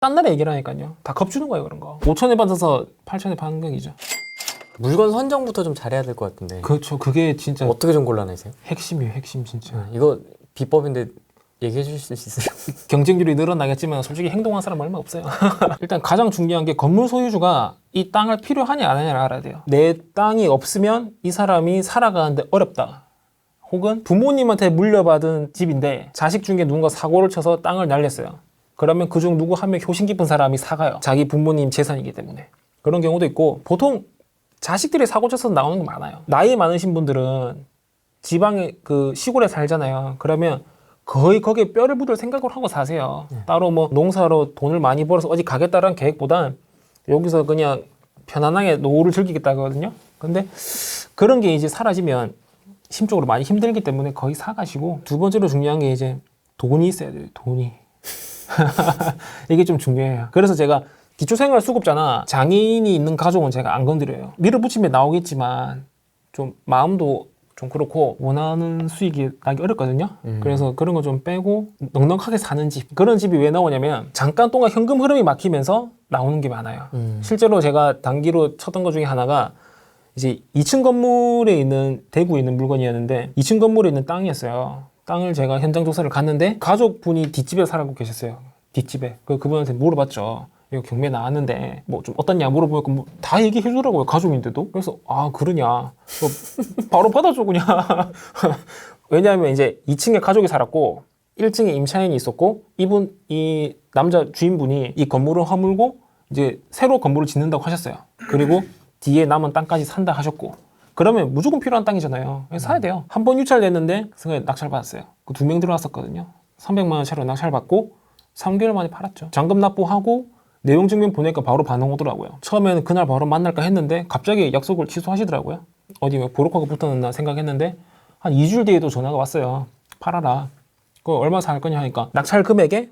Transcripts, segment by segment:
딴 나라 얘기를 하니까요. 다 겁주는 거예요, 그런 거. 5천에 받아서 8천에 파는 경이죠. 물건 선정부터 좀 잘해야 될 것 같은데 그렇죠. 그게 진짜 어떻게 좀 골라내세요? 핵심이에요, 핵심 진짜. 네, 이거 비법인데 얘기해 주실 수 있으세요? 경쟁률이 늘어나겠지만 솔직히 행동한 사람 얼마 없어요. 일단 가장 중요한 게 건물 소유주가 이 땅을 필요하냐 안 하냐를 알아야 돼요. 내 땅이 없으면 이 사람이 살아가는데 어렵다. 혹은 부모님한테 물려받은 집인데 자식 중에 누군가 사고를 쳐서 땅을 날렸어요. 그러면 그중 누구 한 명 효심 깊은 사람이 사가요. 자기 부모님 재산이기 때문에. 그런 경우도 있고 보통 자식들이 사고 쳐서 나오는 게 많아요. 나이 많으신 분들은 지방에 그 시골에 살잖아요. 그러면 거의 거기에 뼈를 묻을 생각을 하고 사세요. 따로 뭐 농사로 돈을 많이 벌어서 어디 가겠다라는 계획보단 여기서 그냥 편안하게 노후를 즐기겠다거든요. 근데 그런 게 이제 사라지면 심적으로 많이 힘들기 때문에 거의 사가시고 두 번째로 중요한 게 이제 돈이 있어야 돼요. 돈이. 이게 좀 중요해요. 그래서 제가 기초생활 수급자나 장애인이 있는 가족은 제가 안 건드려요. 밀어붙이면 나오겠지만 좀 마음도 좀 그렇고 원하는 수익이 나기 어렵거든요. 그래서 그런 거 좀 빼고 넉넉하게 사는 집 그런 집이 왜 나오냐면 잠깐 동안 현금 흐름이 막히면서 나오는 게 많아요. 음. 실제로 제가 단기로 쳤던 것 중에 하나가 이제 2층 건물에 있는 대구에 있는 물건이었는데 2층 건물에 있는 땅이었어요. 땅을 제가 현장 조사를 갔는데 가족분이 뒷집에 살고 계셨어요. 뒷집에. 그 그분한테 물어봤죠. 이거 경매 나왔는데 뭐 좀 어떻냐 물어보니까 뭐 다 얘기해 주더라고요 가족인데도 그래서 아 그러냐 뭐 바로 받아줘 그냥 왜냐하면 이제 2층에 가족이 살았고 1층에 임차인이 있었고 이분 이 남자 주인분이 이 건물을 허물고 이제 새로 건물을 짓는다고 하셨어요 그리고 뒤에 남은 땅까지 산다 하셨고 그러면 무조건 필요한 땅이잖아요 그래서 사야 돼요 한 번 유찰됐는데 그 순간에 낙찰 받았어요 그 두 명 들어왔었거든요 300만 원짜리 낙찰 받고 3개월 만에 팔았죠 잔금 납부하고 내용 증명 보내니까 바로 반응 오더라고요. 처음에는 그날 바로 만날까 했는데 갑자기 약속을 취소하시더라고요. 어디 뭐 브로커가 붙었나 생각했는데 한 2주일 뒤에도 전화가 왔어요. 팔아라. 그거 얼마 살 거냐 하니까 낙찰 금액에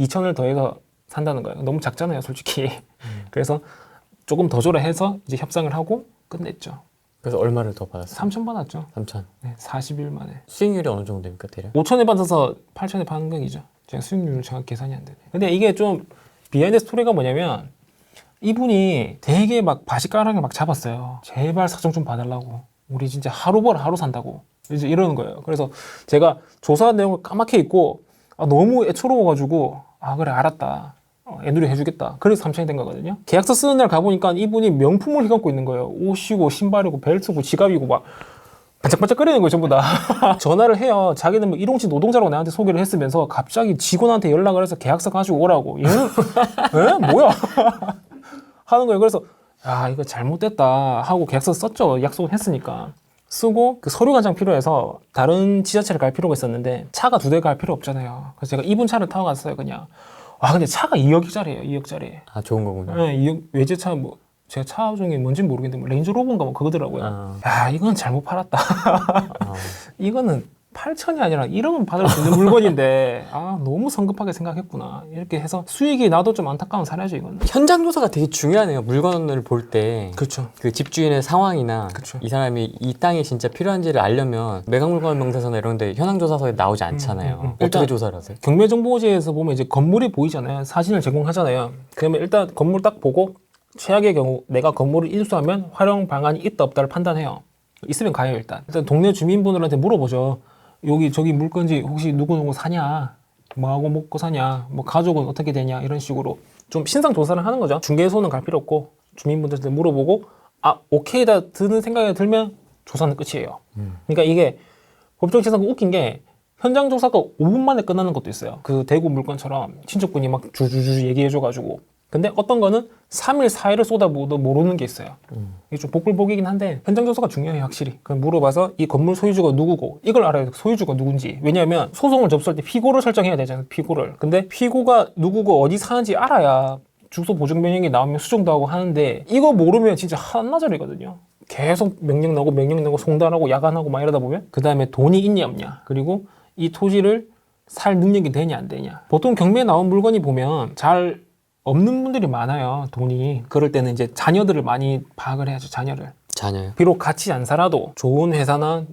2천을 더해서 산다는 거예요. 너무 작잖아요, 솔직히. 그래서 조금 더 줘라 해서 이제 협상을 하고 끝냈죠. 그래서 얼마를 더 받았어요? 3천 받았죠. 3천 네, 40일 만에. 수익률이 어느 정도 됩니까 대략? 5천에 받아서 8천에 파는 경이죠. 제가 수익률 정확히 계산이 안 되네. 근데 이게 좀 비하인드 스토리가 뭐냐면 이분이 되게 막 바시가랑을 막 잡았어요. 제발 사정 좀 봐달라고. 우리 진짜 하루 벌어 하루 산다고. 이제 이러는 거예요. 그래서 제가 조사한 내용을 까맣게 읽고 아, 너무 애처로워가지고 아 그래 알았다. 어, 애누리 해주겠다. 그래서 3천이 된 거거든요. 계약서 쓰는 날 가보니까 이분이 명품을 휘감고 있는 거예요. 옷이고 신발이고 벨트고 지갑이고 막 반짝반짝거리는 거예요 전부 다. 전화를 해요. 자기는 뭐 일용직 노동자라고 나한테 소개를 했으면서 갑자기 직원한테 연락을 해서 계약서 가지고 오라고. 얘는 에? 뭐야? 하는 거예요. 그래서 아 이거 잘못됐다 하고 계약서 썼죠. 약속은 했으니까. 쓰고 그 서류 간장 필요해서 다른 지자체를 갈 필요가 있었는데 차가 두 대 갈 필요 없잖아요. 그래서 제가 이분 차를 타고 갔어요 그냥 와 근데 차가 2억짜리예요 2억짜리 아 좋은 거군요. 네, 2억 외제차 뭐 제가 차 중에 뭔지 모르겠는데 뭐 레인지로버인가 뭐 그거더라고요 아, 야 이건 잘못 팔았다 아. 이거는 8천이 아니라 1억은 받을 수 있는 물건인데 아 너무 성급하게 생각했구나 이렇게 해서 수익이 나도 좀 안타까운 사례죠 이거는 현장 조사가 되게 중요하네요. 물건을 볼 때. 그렇죠 그 집주인의 상황이나 그쵸. 이 사람이 이 땅이 진짜 필요한지를 알려면 매각물건 명세서나 이런 데 현황 조사서에 나오지 않잖아요. 음, 음. 어떻게 일단- 조사를 하세요? 경매정보지에서 보면 이제 건물이 보이잖아요 사진을 제공하잖아요 그러면 일단 건물 딱 보고 최악의 경우 내가 건물을 인수하면 활용 방안이 있다 없다를 판단해요 있으면 가요 일단 일단 동네 주민분들한테 물어보죠 여기 저기 물건지 혹시 누구누구 사냐? 뭐하고 먹고 사냐? 뭐 가족은 어떻게 되냐? 이런 식으로 좀 신상 조사를 하는 거죠. 중개소는 갈 필요 없고 주민분들한테 물어보고 아 오케이다 드는 생각이 들면 조사는 끝이에요. 그러니까 이게 법정 치사가 웃긴 게 현장 조사가 5분 만에 끝나는 것도 있어요. 그 대구 물건처럼 친척분이 막 주주주 얘기해줘가지고. 근데 어떤 거는 3일, 4일을 쏟아부어도 모르는 게 있어요. 이게 좀 복불복이긴 한데 현장 조사가 중요해요, 확실히. 그럼 물어봐서 이 건물 소유주가 누구고 이걸 알아야 돼. 소유주가 누군지. 왜냐하면 소송을 접수할 때 피고를 설정해야 되잖아요, 피고를. 근데 피고가 누구고 어디 사는지 알아야 주소 보증 명령이 나오면 수정도 하고 하는데 이거 모르면 진짜 한나절이거든요. 계속 명령 나고 명령 나고 송달하고 야간하고 막 이러다 보면 그 다음에 돈이 있냐 없냐 그리고 이 토지를 살 능력이 되냐 안 되냐 보통 경매에 나온 물건이 보면 잘 없는 분들이 많아요 돈이 그럴 때는 이제 자녀들을 많이 파악을 해야죠 자녀를 자녀요. 비록 같이 안 살아도 좋은 회사나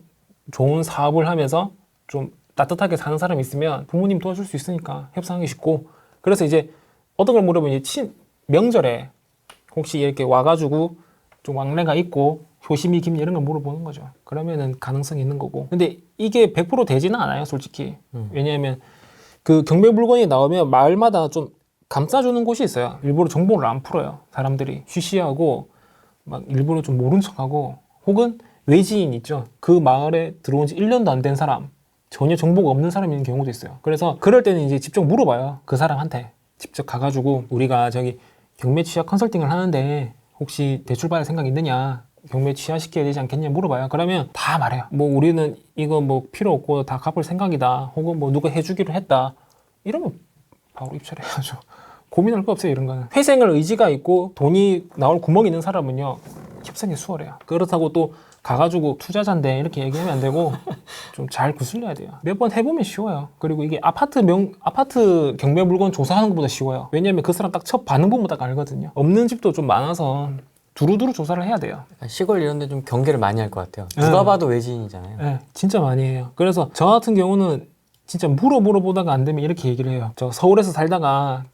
좋은 사업을 하면서 좀 따뜻하게 사는 사람이 있으면 부모님 도와줄 수 있으니까 협상하기 쉽고 그래서 이제 어떤 걸 물어보면 친 명절에 혹시 이렇게 와가지고 좀 왕래가 있고 효심이 깊냐 이런 걸 물어보는 거죠. 그러면은 가능성이 있는 거고. 근데 이게 100% 되지는 않아요, 솔직히. 왜냐하면 그 경매 물건이 나오면 마을마다 좀 감싸주는 곳이 있어요. 일부러 정보를 안 풀어요. 사람들이 쉬쉬하고 막 일부러 좀 모른 척하고 혹은 외지인 있죠. 그 마을에 들어온 지 1년도 안 된 사람 전혀 정보가 없는 사람이 있는 경우도 있어요. 그래서 그럴 때는 이제 직접 물어봐요. 그 사람한테 직접 가가지고 우리가 저기 경매 취하 컨설팅을 하는데 혹시 대출 받을 생각 있느냐? 경매 취하시켜야 되지 않겠냐 물어봐요. 그러면 다 말해요. 뭐 우리는 이거 뭐 필요 없고 다 갚을 생각이다. 혹은 뭐 누가 해주기로 했다. 이러면 바로 입찰 해야죠. 고민할 거 없어요 이런 거는. 회생을 의지가 있고 돈이 나올 구멍이 있는 사람은요 협상이 수월해요. 그렇다고 또 가가지고 투자자인데 이렇게 얘기하면 안 되고 좀 잘 구슬려야 돼요. 몇 번 해보면 쉬워요. 그리고 이게 아파트 명 아파트 경매 물건 조사하는 것보다 쉬워요. 왜냐하면 그 사람 딱 첫 반응 보면 딱 알거든요. 없는 집도 좀 많아서 두루두루 조사를 해야 돼요. 약간 시골 이런 데 좀 경계를 많이 할 것 같아요. 네. 누가 봐도 외지인이잖아요. 네, 진짜 많이 해요. 그래서 저 같은 경우는 진짜 물어 물어보다가 안 되면 이렇게 얘기를 해요. 저 서울에서 살다가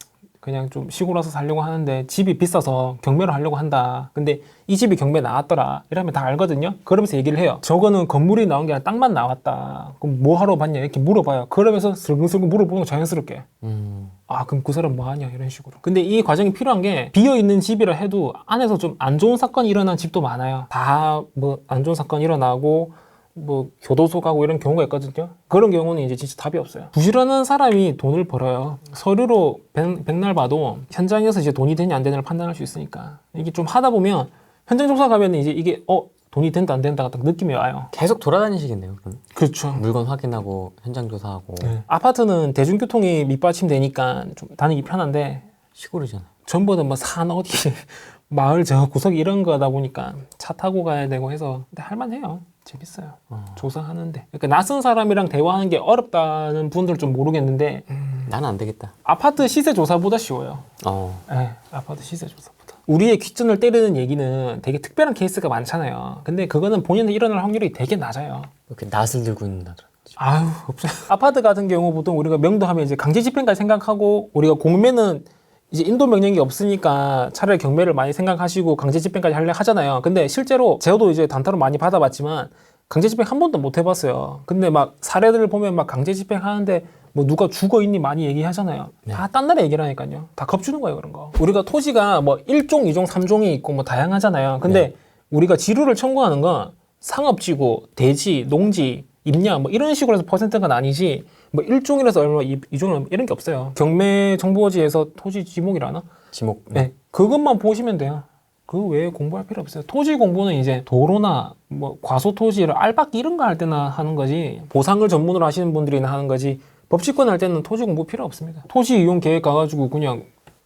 그냥 좀 시골 와서 살려고 하는데 집이 비싸서 경매를 하려고 한다. 근데 이 집이 경매 나왔더라. 이러면 다 알거든요. 그러면서 얘기를 해요. 저거는 건물이 나온 게 아니라 땅만 나왔다. 그럼 뭐 하러 봤냐 이렇게 물어봐요. 그러면서 슬금슬금 물어보는 거 자연스럽게. 음. 아 그럼 그 사람 뭐 하냐 이런 식으로 근데 이 과정이 필요한 게 비어 있는 집이라 해도 안에서 좀 안 좋은 사건이 일어난 집도 많아요 다 뭐 안 좋은 사건이 일어나고 뭐 교도소 가고 이런 경우가 있거든요. 그런 경우는 이제 진짜 답이 없어요. 부지런한 사람이 돈을 벌어요. 서류로 백, 백날 봐도 현장에서 이제 돈이 되냐 안 되냐를 판단할 수 있으니까. 이게 좀 하다 보면 현장 조사 가면 이제 이게 어 돈이 된다 안 된다가 딱 느낌이 와요. 계속 돌아다니시겠네요. 그럼. 그렇죠. 물건 확인하고 현장 조사하고. 네. 아파트는 대중교통이 밑받침되니까 좀 다니기 편한데 시골이잖아요. 전부는 뭐산 어디 마을 저 구석 이런 거다 보니까 차 타고 가야 되고 해서 근데 할만해요 재밌어요 어. 조사하는데 그러니까 낯선 사람이랑 대화하는 게 어렵다는 분들 좀 모르겠는데 나는 안 되겠다. 아파트 시세 조사보다 쉬워요 어. 예 아파트 시세 조사보다 우리의 귓전을 때리는 얘기는 되게 특별한 케이스가 많잖아요 근데 그거는 본인한테 일어날 확률이 되게 낮아요 이렇게 낫을 들고 있는다든지. 아유 없어요. 아파트 같은 경우 보통 우리가 명도 하면 이제 강제 집행까지 생각하고 우리가 공매는 이제 인도 명령이 없으니까 차라리 경매를 많이 생각하시고 강제 집행까지 하려 하잖아요. 근데 실제로 저도 이제 단타로 많이 받아봤지만 강제 집행 한 번도 못 해봤어요. 근데 막 사례들을 보면 막 강제 집행 하는데 뭐 누가 죽어 있니 많이 얘기하잖아요. 다딴 나라 얘기를 하니까요. 다 겁주는 거예요 그런 거. 우리가 토지가 뭐 1종, 2종, 3종이 있고 뭐 다양하잖아요. 근데 우리가 지루를 청구하는 건 상업지구, 대지, 농지, 임야 뭐 이런 식으로 해서 퍼센트가 아니지 뭐 1종이라서 얼마, 2종이라서 얼마 이런 게 없어요. 경매 정보지에서 토지 지목이라나? 지목. 네. 그것만 보시면 돼요. 그 외에 공부할 필요 없어요. 토지 공부는 이제 도로나 뭐 과소 토지를 알박기 이런 거 할 때나 하는 거지 보상을 전문으로 하시는 분들이나 하는 거지 법치권 할 때는 토지 공부 필요 없습니다. 토지 이용 계획 가가지고 그냥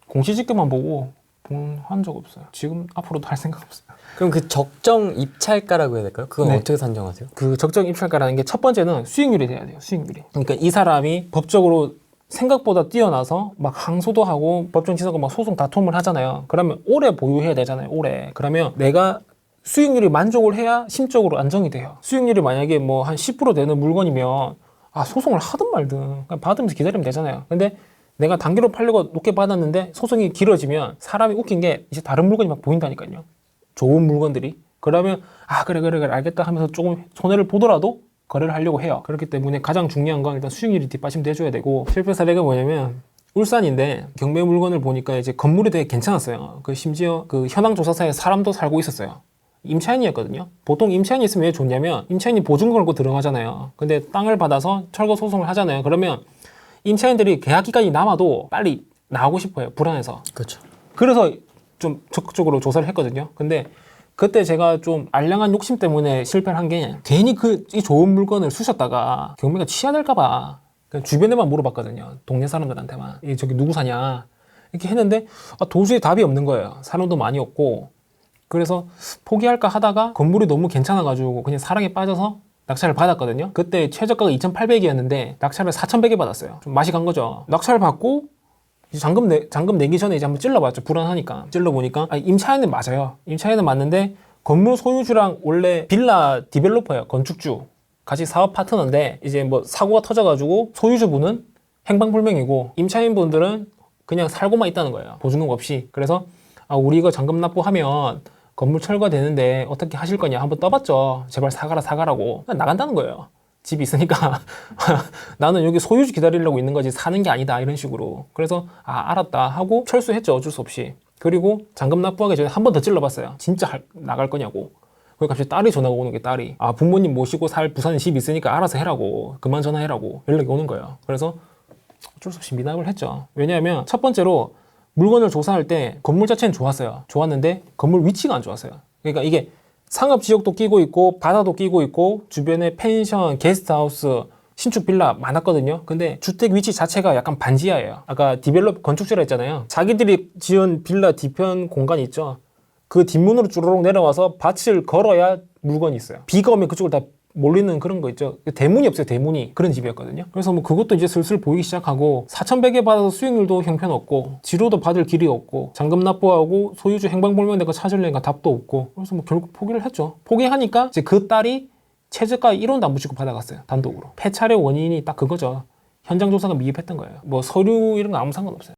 공시지급만 보고 본적 없어요. 지금 앞으로도 할 생각 없어요. 그럼 그 적정 입찰가라고 해야 될까요? 그건 네. 어떻게 산정하세요? 그 적정 입찰가라는 게 첫 번째는 수익률이 돼야 돼요. 수익률이. 그러니까 이 사람이 법적으로 생각보다 뛰어나서 막 항소도 하고 법정 치서고 막 소송 다툼을 하잖아요. 그러면 오래 보유해야 되잖아요. 오래. 그러면 내가 수익률이 만족을 해야 심적으로 안정이 돼요. 수익률이 만약에 뭐 한 10% 되는 물건이면 아 소송을 하든 말든 그냥 받으면서 기다리면 되잖아요. 근데 내가 단기로 팔려고 높게 받았는데 소송이 길어지면 사람이 웃긴 게 이제 다른 물건이 막 보인다니까요. 좋은 물건들이. 그러면 아 그래 그래 그래 알겠다 하면서 조금 손해를 보더라도 거래를 하려고 해요. 그렇기 때문에 가장 중요한 건 일단 수익률이 뒷받침돼 줘야 되고 실패 사례가 뭐냐면 울산인데 경매 물건을 보니까 이제 건물이 되게 괜찮았어요. 그 심지어 그 현황 조사사에 사람도 살고 있었어요. 임차인이었거든요. 보통 임차인이 있으면 왜 좋냐면 임차인이 보증 걸고 들어가잖아요. 근데 땅을 받아서 철거 소송을 하잖아요. 그러면 임차인들이 계약 기간이 남아도 빨리 나오고 싶어요 불안해서 그렇죠. 그래서 좀 적극적으로 조사를 했거든요. 근데 그때 제가 좀 알량한 욕심 때문에 실패를 한 게 괜히 그 이 좋은 물건을 쑤셨다가 경매가 취하될까봐 주변에만 물어봤거든요. 동네 사람들한테만 이 저기 누구 사냐 이렇게 했는데 아, 도저히 답이 없는 거예요. 사람도 많이 없고 그래서 포기할까 하다가 건물이 너무 괜찮아가지고 그냥 사랑에 빠져서 낙찰을 받았거든요. 그때 최저가가 2,800이었는데 낙찰을 4,100에 받았어요. 좀 맛이 간 거죠. 낙찰을 받고 잔금 내, 잔금 내기 전에 이제 한번 찔러봤죠. 불안하니까. 찔러보니까, 아, 임차인은 맞아요. 임차인은 맞는데, 건물 소유주랑 원래 빌라 디벨로퍼예요. 건축주. 같이 사업 파트너인데, 이제 뭐 사고가 터져가지고, 소유주분은 행방불명이고, 임차인분들은 그냥 살고만 있다는 거예요. 보증금 없이. 그래서 아, 우리 이거 잔금 납부하면 건물 철거되는데 어떻게 하실 거냐 한번 떠봤죠. 제발 사가라 사가라고 나간다는 거예요. 집이 있으니까 나는 여기 소유주 기다리려고 있는 거지 사는 게 아니다 이런 식으로. 그래서 아 알았다 하고 철수했죠 어쩔 수 없이. 그리고 잔금 납부하기 전에 한 번 더 찔러봤어요. 진짜 할- 나갈 거냐고. 그리고 갑자기 딸이 전화가 오는 게 딸이 아 부모님 모시고 살 부산에 집 있으니까 알아서 해라고 그만 전화해라고 연락이 오는 거예요. 그래서 어쩔 수 없이 미납을 했죠. 왜냐하면 첫 번째로 물건을 조사할 때 건물 자체는 좋았어요. 좋았는데 건물 위치가 안 좋았어요. 그러니까 이게 상업 지역도 끼고 있고 바다도 끼고 있고 주변에 펜션, 게스트하우스, 신축 빌라 많았거든요. 근데 주택 위치 자체가 약간 반지하예요. 아까 디벨롭 건축지라 했잖아요. 자기들이 지은 빌라 뒤편 공간 있죠. 그 뒷문으로 쭈르륵 내려와서 밭을 걸어야 물건이 있어요. 비가 오면 그쪽을 다 몰리는 그런 거 있죠. 대문이 없어요, 대문이. 그런 집이었거든요. 그래서 뭐 그것도 이제 슬슬 보이기 시작하고 4,100에 받아서 수익률도 형편없고 지로도 받을 길이 없고 잔금 납부하고 소유주 행방불명 내가 찾으려니까 답도 없고 그래서 뭐 결국 포기를 했죠. 포기하니까 이제 그 딸이 최저가 1원도 안 붙이고 받아갔어요. 단독으로. 폐차의 원인이 딱 그거죠. 현장 조사가 미흡했던 거예요. 뭐 서류 이런 거 아무 상관없어요.